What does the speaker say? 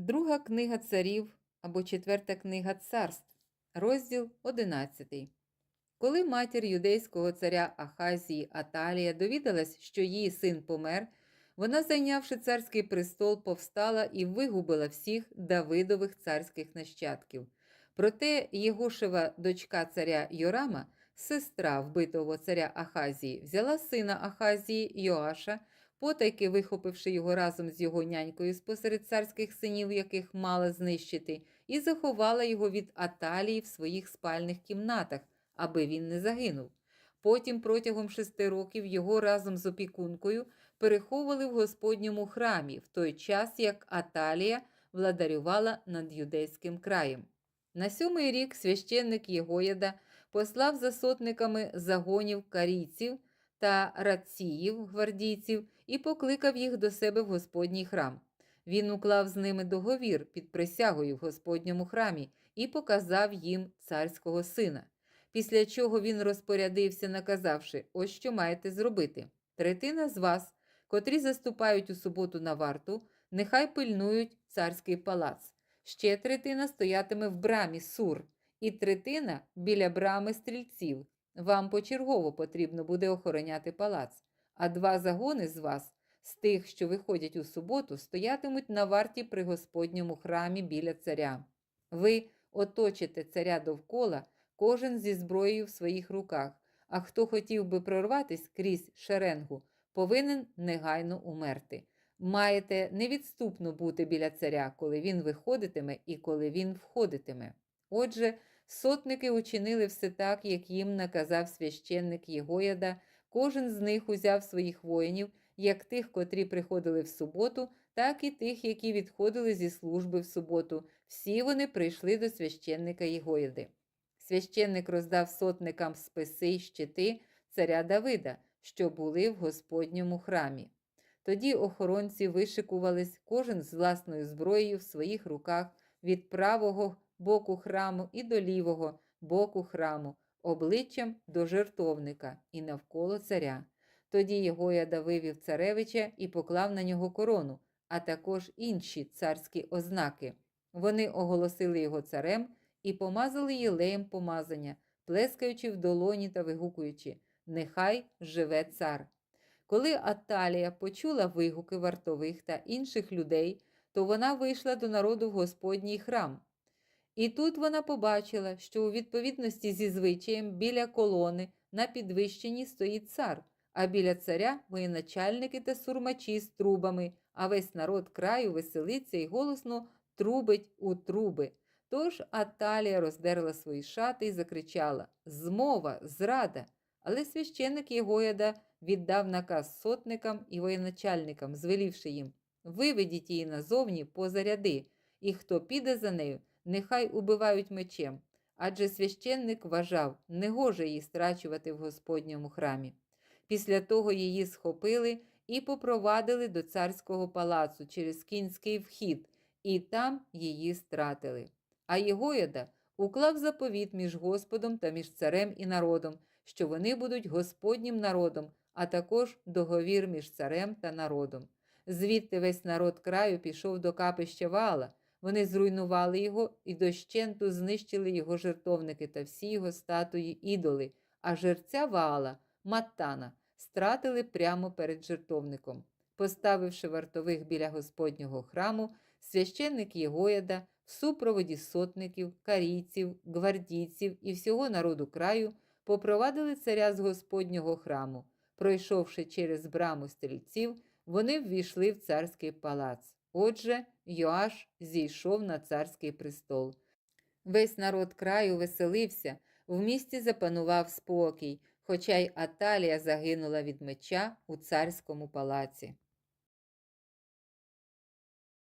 Друга книга царів або четверта книга царств, розділ 11. Коли матір юдейського царя Ахазії Аталія довідалась, що її син помер, вона, зайнявши царський престол, повстала і вигубила всіх Давидових царських нащадків. Проте Єгошева дочка царя Йорама, сестра вбитого царя Ахазії, взяла сина Ахазії Йоаша, потайки вихопивши його разом з його нянькою спосеред царських синів, яких мала знищити, і заховала його від Аталії в своїх спальних кімнатах, аби він не загинув. Потім протягом шести років його разом з опікункою переховували в Господньому храмі в той час, як Аталія владарювала над юдейським краєм. На сьомий рік священник Єгояда послав за сотниками загонів карійців та рациїв, гвардійців, і покликав їх до себе в Господній храм. Він уклав з ними договір під присягою в Господньому храмі і показав їм царського сина. Після чого він розпорядився, наказавши, ось що маєте зробити. Третина з вас, котрі заступають у суботу на варту, нехай пильнують царський палац. Ще третина стоятиме в брамі сур, і третина біля брами стрільців. Вам почергово потрібно буде охороняти палац, а два загони з вас, з тих, що виходять у суботу, стоятимуть на варті при Господньому храмі біля царя. Ви оточите царя довкола, кожен зі зброєю в своїх руках, а хто хотів би прорватись крізь шеренгу, повинен негайно умерти. Маєте невідступно бути біля царя, коли він виходитиме і коли він входитиме. Отже, сотники учинили все так, як їм наказав священник Єгояда, кожен з них узяв своїх воїнів, як тих, котрі приходили в суботу, так і тих, які відходили зі служби в суботу. Всі вони прийшли до священника Єгояди. Священник роздав сотникам списи й щити царя Давида, що були в Господньому храмі. Тоді охоронці вишикувались кожен з власною зброєю в своїх руках від правого боку храму і до лівого боку храму, обличчям до жертовника і навколо царя. Тоді Єгояда вивів царевича і поклав на нього корону, а також інші царські ознаки. Вони оголосили його царем і помазали єлеєм помазання, плескаючи в долоні та вигукуючи Нехай живе цар. Коли Аталія почула вигуки вартових та інших людей, то вона вийшла до народу в Господній храм. І тут вона побачила, що у відповідності зі звичаєм біля колони на підвищенні стоїть цар, а біля царя воєначальники та сурмачі з трубами, а весь народ краю веселиться і голосно трубить у труби. Тож Аталія роздерла свої шати і закричала Змова, зрада! Але священник Єгояда віддав наказ сотникам і воєначальникам, звелівши їм виведіть її назовні поза ряди, і хто піде за нею, нехай убивають мечем. Адже священник вважав, негоже її страчувати в Господньому храмі. Після того її схопили і попровадили до царського палацу через кінський вхід, і там її стратили. А Єгояда уклав заповіт між Господом та між царем і народом, що вони будуть Господнім народом, а також договір між царем та народом. Звідти весь народ краю пішов до капища Вала. Вони зруйнували його і дощенту знищили його жертовники та всі його статуї ідоли, а жерця Ваала, Маттана, стратили прямо перед жертовником. Поставивши вартових біля Господнього храму, священник Єгояда в супроводі сотників, карійців, гвардійців і всього народу краю попровадили царя з Господнього храму. Пройшовши через браму стрільців, вони ввійшли в царський палац. Отже, Йоаш зійшов на царський престол. Весь народ краю веселився, в місті запанував спокій, хоча й Аталія загинула від меча у царському палаці.